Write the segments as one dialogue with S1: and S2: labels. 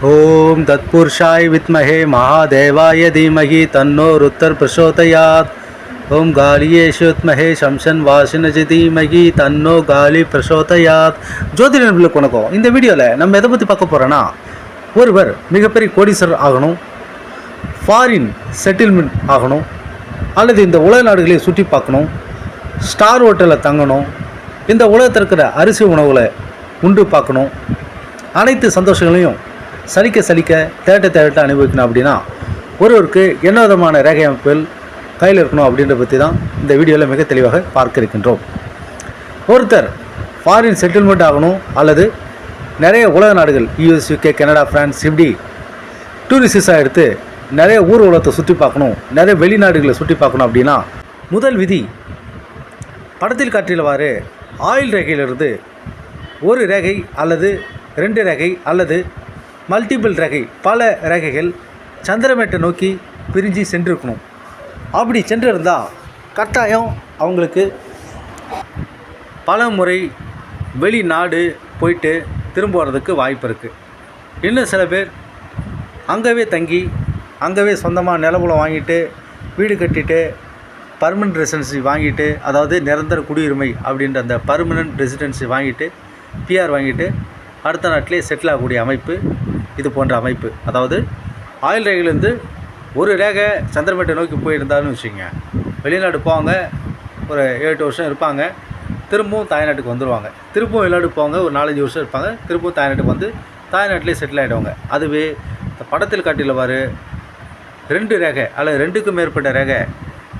S1: ஓம் தத்புருஷாய் வித்மஹே மகாதேவாய தீமகி தன்னோ ருத்தர் பிரசோதயாத் ஓம் காலியேஷுத்மஹே சம்சன் வாசினஜி தீமகி தன்னோ காலி பிரசோதயாத் ஜோதிட நண்பர்களுக்கு வணக்கம் இந்த வீடியோவில் நம்ம எதை பற்றி பார்க்க போகிறோன்னா ஒருவர் மிகப்பெரிய கோடீஸ்வரர் ஆகணும் ஃபாரின் செட்டில்மெண்ட் ஆகணும் அல்லது இந்த உலக நாடுகளை சுற்றி பார்க்கணும் ஸ்டார் ஹோட்டலில் தங்கணும் இந்த உலகத்தில் இருக்கிற அரிசி உணவுகளை உண்டு பார்க்கணும் அனைத்து சந்தோஷங்களையும் சலிக்க சலிக்க திரட்ட திரட்ட அனுபவிக்கணும் அப்படின்னா ஒருவருக்கு என்ன விதமான ரேகை அமைப்புகள் கையில் இருக்கணும் அப்படின்றத பற்றி தான் இந்த வீடியோவில் மிக தெளிவாக பார்க்க இருக்கின்றோம். ஒருத்தர் ஃபாரின் செட்டில்மெண்ட் ஆகணும் அல்லது நிறைய உலக நாடுகள் யூஎஸ் யூகே கனடா ஃப்ரான்ஸ் இப்படி டூரிஸ்டாக எடுத்து நிறைய ஊர் உலகத்தை சுற்றி பார்க்கணும் நிறைய வெளிநாடுகளை சுற்றி பார்க்கணும் அப்படின்னா முதல் விதி படத்தில் காட்டியவாறு ஆயில் ரேகையிலிருந்து ஒரு ரேகை அல்லது ரெண்டு ரேகை அல்லது மல்டிபிள் ரேகை பல ரேகைகள் சந்திரமேட்டை நோக்கி பிரிஞ்சு சென்றிருக்கணும். அப்படி சென்றிருந்தால் கட்டாயம் அவங்களுக்கு பல முறை வெளிநாடு போயிட்டு திரும்ப வர்றதுக்கு வாய்ப்பு இருக்குது இன்னும் சில பேர் அங்கவே தங்கி அங்கவே சொந்தமாக நிலபுலம் வாங்கிட்டு வீடு கட்டிட்டு பர்மனன்ட் ரெசிடென்சி வாங்கிட்டு அதாவது நிரந்தர குடியுரிமை அப்படின்ற அந்த பர்மனன்ட் ரெசிடென்சி வாங்கிட்டு பிஆர் வாங்கிட்டு அடுத்த நாட்டிலே செட்டில் ஆகக்கூடிய அமைப்பு இது போன்ற அமைப்பு. அதாவது ஆயில் ரேகையிலேருந்து ஒரு ரேகை சந்திரமேட்டை நோக்கி போயிருந்தாலும் வச்சுக்கோங்க. வெளிநாடு போவாங்க ஒரு ஏழு எட்டு வருஷம் இருப்பாங்க. திரும்பவும் தாய்நாட்டுக்கு வந்துடுவாங்க திரும்பவும் வெளிநாடு போவாங்க ஒரு நாலஞ்சு வருஷம் இருப்பாங்க. திரும்பவும் தாய்நாட்டுக்கு வந்து தாய்நாட்டிலே செட்டில் ஆகிடுவாங்க அதுவே இந்த படத்தில் காட்டிலவாறு ரெண்டு ரேகை அல்லது ரெண்டுக்கும் மேற்பட்ட ரேகை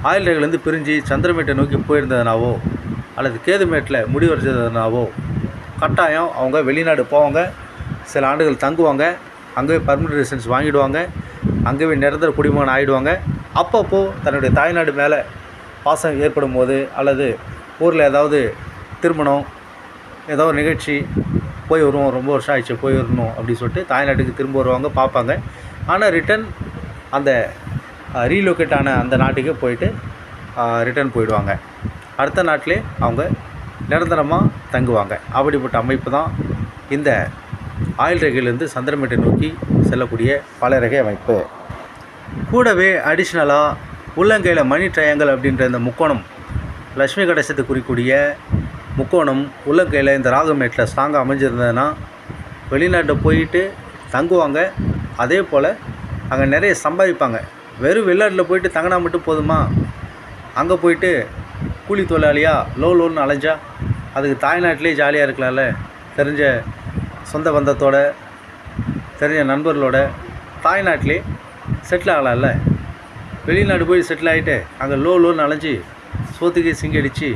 S1: ஆயில் ரேகையிலேருந்து பிரிஞ்சு சந்திரமேட்டை நோக்கி போயிருந்ததுனாவோ அல்லது கேதுமேட்டில் முடிவடைஞ்சதுனாவோ கட்டாயம் அவங்க வெளிநாடு போவாங்க. சில ஆண்டுகள் தங்குவாங்க. அங்கேயே பர்மனன்ட் ரெசிடென்ஸ் வாங்கிடுவாங்க. அங்கேயே நிரந்தர குடிமகன் ஆகிடுவாங்க அப்பப்போ தன்னுடைய தாய்நாடு மேலே பாசம் ஏற்படும் போது அல்லது ஊரில் ஏதாவது திருமணம் ஏதோ ஒரு நிகழ்ச்சி போய் வருவோம் ரொம்ப வருஷம் ஆயிடுச்சு போய் வரணும் அப்படின்னு சொல்லிட்டு தாய்நாட்டுக்கு திரும்ப வருவாங்க பார்ப்பாங்க. ஆனால் ரிட்டன் அந்த ரீலொகேட் ஆன அந்த நாட்டுக்கே போயிட்டு ரிட்டர்ன் போயிடுவாங்க. அடுத்த நாட்டிலே அவங்க நிரந்தரமாக தங்குவாங்க. அப்படிப்பட்ட அமைப்பு தான் இந்த ஆயில் ரகையிலேருந்து சந்திரமேட்டை நோக்கி செல்லக்கூடிய பல ரகை அமைப்பு. கூடவே அடிஷ்னலாக உள்ளங்கையில் மணி ட்ரையாங்கல் அப்படின்ற இந்த முக்கோணம் லக்ஷ்மி கடைசத்தை குறிக்கூடிய முக்கோணம் உள்ளங்கையில் இந்த ராகமேட்டில் ஸ்ட்ராங்காக அமைஞ்சிருந்ததுன்னா வெளிநாட்டை போயிட்டு தங்குவாங்க. அதே போல் அங்கே நிறைய சம்பாதிப்பாங்க. வெறும் வெளிநாட்டில் போயிட்டு தங்கினா மட்டும் போதுமா? அங்கே போயிட்டு கூலி தொழிலாளியாக லோ லோன்னு அலைஞ்சா? அதுக்கு தாய்நாட்டிலே ஜாலியாக இருக்கலாம்ல? தெரிஞ்ச சொந்த பந்தத்தோட தெரிஞ்ச நண்பர்களோட தாய்நாட்டிலே செட்டில் ஆகலாம்ல? வெளிநாடு போய் செட்டில் ஆகிட்டு அங்கே லோ லோன்னு அலைஞ்சி சோத்துக்கே சிங்கடிச்சு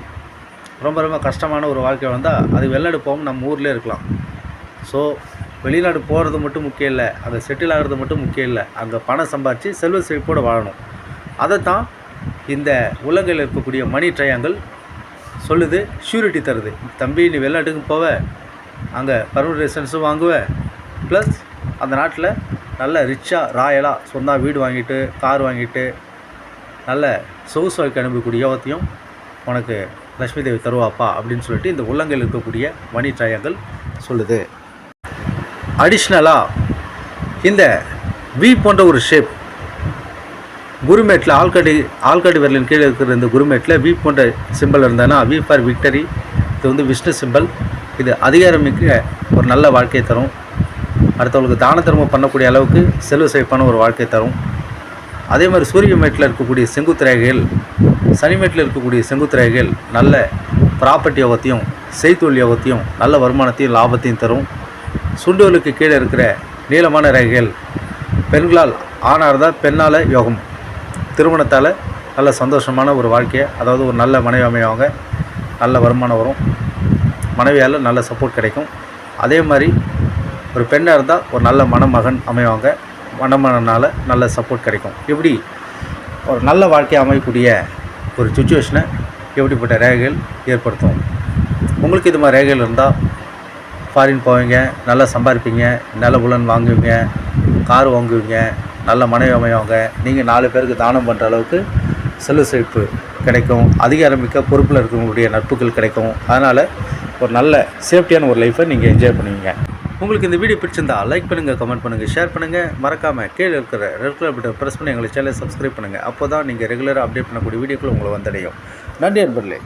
S1: ரொம்ப ரொம்ப கஷ்டமான ஒரு வாழ்க்கை வந்தால் அது வெளிநாடு போகாமல் நம்ம ஊர்லேயே இருக்கலாம். ஸோ வெளிநாடு போகிறது மட்டும் முக்கியம் இல்லை. அங்கே செட்டில் ஆகிறது மட்டும் முக்கியம் இல்லை. அங்கே பணம் சம்பாரித்து செல்வ செழிப்போடு வாழணும். அதை தான் இந்த உலகில் இருக்கக்கூடிய மணி ட்ரையாங்கிள் சொல்லுது ஷூரிட்டி தருது. தம்பி நீ வெளிநாட்டுக்கு போவ அங்கே பர்மனன்ட் ரெசிடென்ஸும் வாங்குவ. ப்ளஸ் அந்த நாட்டில் நல்ல ரிச்சாக ராயலாக சொந்தா வீடு வாங்கிட்டு கார் வாங்கிட்டு நல்ல சொகுசு வாழ்க்கை அனுப்பக்கூடிய யோகத்தையும் உனக்கு லக்ஷ்மி தேவி தருவாப்பா அப்படின்னு சொல்லிட்டு இந்த உள்ளங்கையில் இருக்கக்கூடிய மணி ட்ரையாங்கிள் சொல்லுது. அடிஷ்னலாக இந்த வி போன்ற ஒரு ஷேப் குருமேட்டில் ஆல்கடி ஆள்காட்டி விரலின் கீழே இருக்கிற இந்த குருமேட்டில் வி போன்ற சிம்பிள் இருந்ததுன்னா வி ஃபார் விக்டரி இது வந்து விஷ்ணு சிம்பிள் இது அதிகாரமிக்க ஒரு நல்ல வாழ்க்கையை தரும். அடுத்தவங்களுக்கு தான தர்மம் பண்ணக்கூடிய அளவுக்கு செல்வ செழிப்பான ஒரு வாழ்க்கை தரும். அதே மாதிரி சூரிய மேட்டில் இருக்கக்கூடிய செங்குத்திரைகள் சனிமேட்டில் இருக்கக்கூடிய செங்குத்து ரேகைகள் நல்ல ப்ராப்பர்ட்டி யோகத்தையும் செய்தொழில் யோகத்தையும் நல்ல வருமானத்தையும் லாபத்தையும் தரும். சுண்டோலுக்கு கீழே இருக்கிற நீளமான ரேகைகள் பெண்களால் ஆணாக இருந்தால் பெண்ணால் யோகம் திருமணத்தால் நல்ல சந்தோஷமான ஒரு வாழ்க்கையை அதாவது ஒரு நல்ல மனைவி அமைவாங்க நல்ல வருமானம் வரும். மனைவியால் நல்ல சப்போர்ட் கிடைக்கும். அதே மாதிரி ஒரு பெண்ணாக இருந்தால் ஒரு நல்ல மணமகன் அமைவாங்க மணமகனால் நல்ல சப்போர்ட் கிடைக்கும். இப்படி ஒரு நல்ல வாழ்க்கையை அமையக்கூடிய ஒரு சுச்சுவேஷனை எப்படிப்பட்ட ரேகைகள் ஏற்படுத்தும்? உங்களுக்கு இது மாதிரி ரேகைகள் இருந்தால் ஃபாரின் போவீங்க நல்லா சம்பாதிப்பீங்க நல்ல புலன் வாங்குவீங்க கார் வாங்குவீங்க நல்ல மனைவி அமைவாங்க நீங்கள் நாலு பேருக்கு தானம் பண்ணுற அளவுக்கு செல்வ செழிப்பு கிடைக்கும். அதிகாரமிக்க பொறுப்பில் இருக்கிறவங்களுடைய நட்புகள் கிடைக்கும். அதனால் ஒரு நல்ல சேஃப்டியான ஒரு லைஃப்பை நீங்கள் என்ஜாய் பண்ணுவீங்க. உங்களுக்கு இந்த வீடியோ பிடிச்சிருந்தா லைக் பண்ணுங்கள் கமெண்ட் பண்ணுங்கள் ஷேர் பண்ணுங்கள் மறக்காமல் கீழே இருக்கிற ரெகுலர் பட்டன் ப்ரெஸ் பண்ணி எங்களை சேனலை சப்ஸ்கிரைப் பண்ணுங்கள் அப்போ தான் நீங்கள் ரெகுலராக அப்டேட் பண்ணக்கூடிய வீடியோக்கள் உங்களை வந்தடையும். நன்றி அன்பர்லே